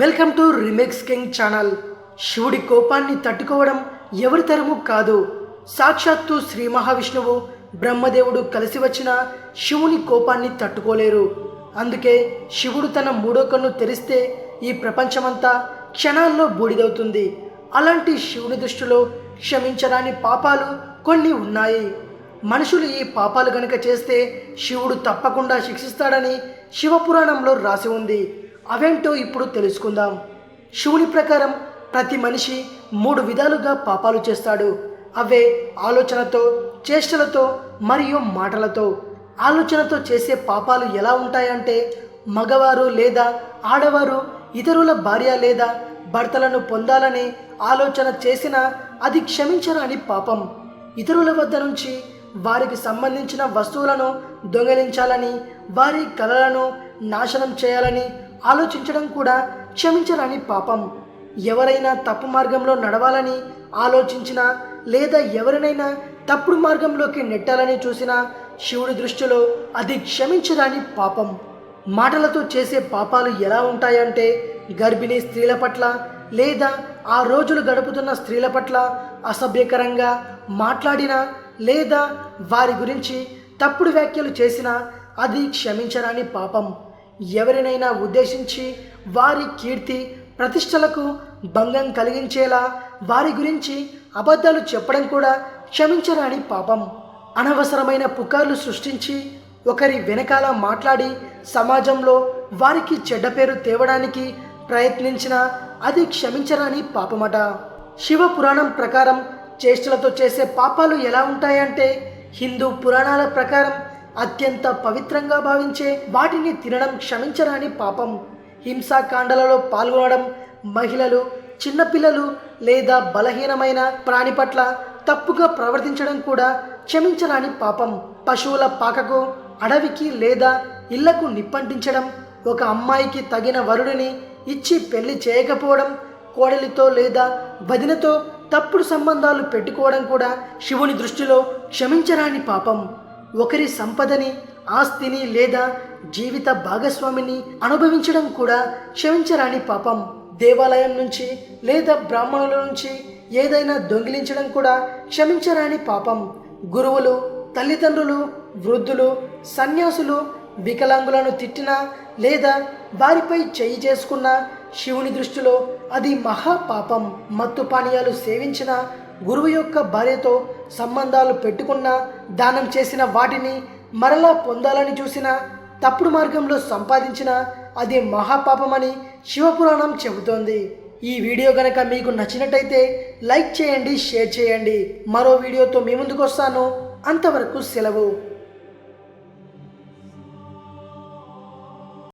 Welcome to remix king channel. శివుడి కోపాన్ని తట్టుకోవడం ఎవరి తరము కాదు. సాక్షాత్తు శ్రీ మహావిష్ణువు బ్రహ్మదేవుడు కలిసి వచ్చిన శివుని కోపాన్ని తట్టుకోలేరు. అందుకే శివుడు తన మూడో కన్ను తెరిస్తే ఈ ప్రపంచమంతా క్షణాల్లో బూడిదవుతుంది. అలాంటి శివుని దృష్టిలో క్షమించరాని పాపాలు కొన్ని ఉన్నాయి. మనుషులు ఈ పాపాలు గనుక చేస్తే శివుడు తప్పకుండా శిక్షిస్తాడని శివపురాణంలో రాసి ఉంది. అవేంటో ఇప్పుడు తెలుసుకుందాం. శివుని ప్రకారం ప్రతి మనిషి మూడు విధాలుగా పాపాలు చేస్తాడు. అవే ఆలోచనతో చేష్టలతో మరియు మాటలతో. ఆలోచనతో చేసే పాపాలు ఎలా ఉంటాయంటే మగవారు లేదా ఆడవారు ఇతరుల భార్య లేదా భర్తలను పొందాలని ఆలోచన చేసినా అది క్షమించరాని పాపం. ఇతరుల వద్ద నుంచి వారికి సంబంధించిన వస్తువులను దొంగిలించాలని వారి కలలను నాశనం చేయాలని ఆలోచించడం కూడా క్షమించరాని పాపం. ఎవరైనా తప్పు మార్గంలో నడవాలని ఆలోచించినా లేదా ఎవరినైనా తప్పుడు మార్గంలోకి నెట్టాలని చూసినా శివుడి దృష్టిలో అది క్షమించరాని పాపం. మాటలతో చేసే పాపాలు ఎలా ఉంటాయంటే గర్భిణీ స్త్రీల పట్ల లేదా ఆ రోజులు గడుపుతున్న స్త్రీల పట్ల అసభ్యకరంగా మాట్లాడినా లేదా వారి గురించి తప్పుడు వ్యాఖ్యలు చేసినా అది క్షమించరాని పాపం. ఎవరినైనా ఉద్దేశించి వారి కీర్తి ప్రతిష్టలకు భంగం కలిగించేలా వారి గురించి అబద్ధాలు చెప్పడం కూడా క్షమించరాని పాపం. అనవసరమైన పుకార్లు సృష్టించి ఒకరి వెనకాల మాట్లాడి సమాజంలో వారికి చెడ్డ పేరు తేవడానికి ప్రయత్నించిన అది క్షమించరాని పాపమట. శివ పురాణం ప్రకారం చేష్టలతో చేసే పాపాలు ఎలా ఉంటాయంటే హిందూ పురాణాల ప్రకారం అత్యంత పవిత్రంగా భావించే వాటిని తినడం క్షమించరాని పాపం. హింసాకాండలలో పాల్గొనడం మహిళలు చిన్నపిల్లలు లేదా బలహీనమైన ప్రాణి పట్ల తప్పుగా ప్రవర్తించడం కూడా క్షమించరాని పాపం. పశువుల పాకకు అడవికి లేదా ఇళ్ళకు నిప్పంటించడం ఒక అమ్మాయికి తగిన వరుడిని ఇచ్చి పెళ్ళి చేయకపోవడం కోడలితో లేదా వదినతో తప్పుడు సంబంధాలు పెట్టుకోవడం కూడా శివుని దృష్టిలో క్షమించరాని పాపం. ఒకరి సంపదని ఆస్తిని లేదా జీవిత భాగస్వామిని అనుభవించడం కూడా క్షమించరాని పాపం. దేవాలయం నుంచి లేదా బ్రాహ్మణుల నుంచి ఏదైనా దొంగిలించడం కూడా క్షమించరాని పాపం. గురువులు తల్లిదండ్రులు వృద్ధులు సన్యాసులు వికలాంగులను తిట్టినా లేదా వారిపై చేయి చేసుకున్న శివుని దృష్టిలో అది మహాపాపం మత్తు పానీయాలు సేవించిన గురువు యొక్క భార్యతో సంబంధాలు పెట్టుకున్న దానం చేసిన వాటిని మరలా పొందాలని చూసిన తప్పుడు మార్గంలో సంపాదించిన అది మహాపాపమని శివపురాణం చెబుతోంది. ఈ వీడియో కనుక మీకు నచ్చినట్టయితే లైక్ చేయండి షేర్ చేయండి. మరో వీడియోతో మీ ముందుకు వస్తాను అంతవరకు సెలవు.